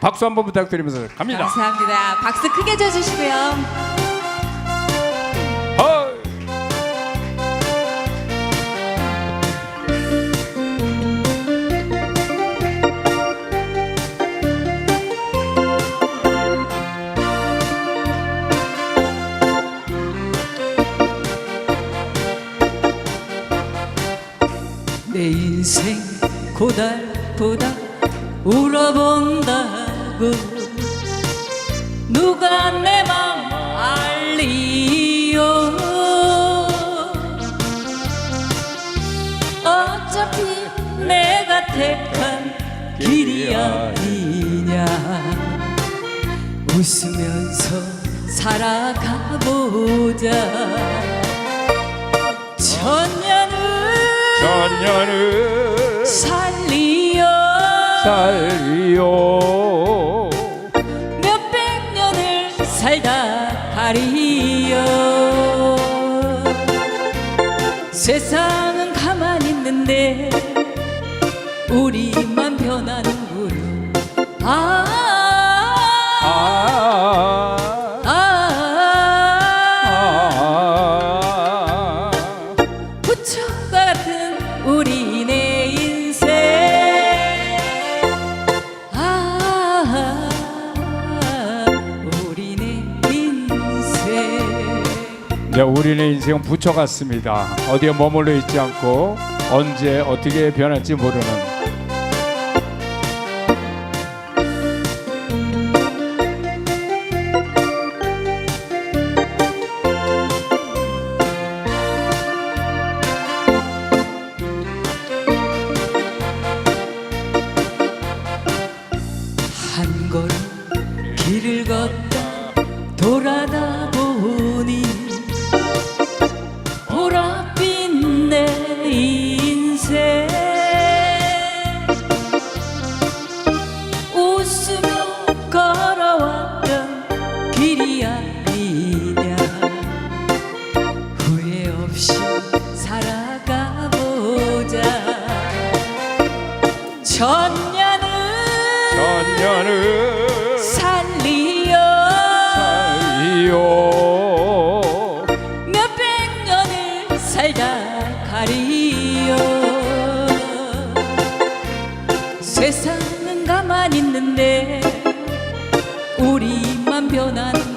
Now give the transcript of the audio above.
박수 한번 부탁드리면서 갑니다. 감사합니다. 박수 크게 쳐주시고요. 어! 내 인생 고달보다 울어본다 고 누가 내 맘 알리요 어차피 내가 택한 길이 아니냐? 웃으면서 살아가보자. 천년을 전년을 살리어 살리요 살다 가리어 세상은 가만히 있는데 우리만 변하는구요 아, 아, 네, 우리의 인생은 부처 같습니다. 어디에 머물러 있지 않고 언제 어떻게 변할지 모르는 한 걸음 길을 걷다 돌아다 이 아니냐 후회 없이 살아가 보자. 천년을 전년을 살리어. 살리요 몇백 년을 살다 가리어. 세상은 가만히 있는데 우리만 변한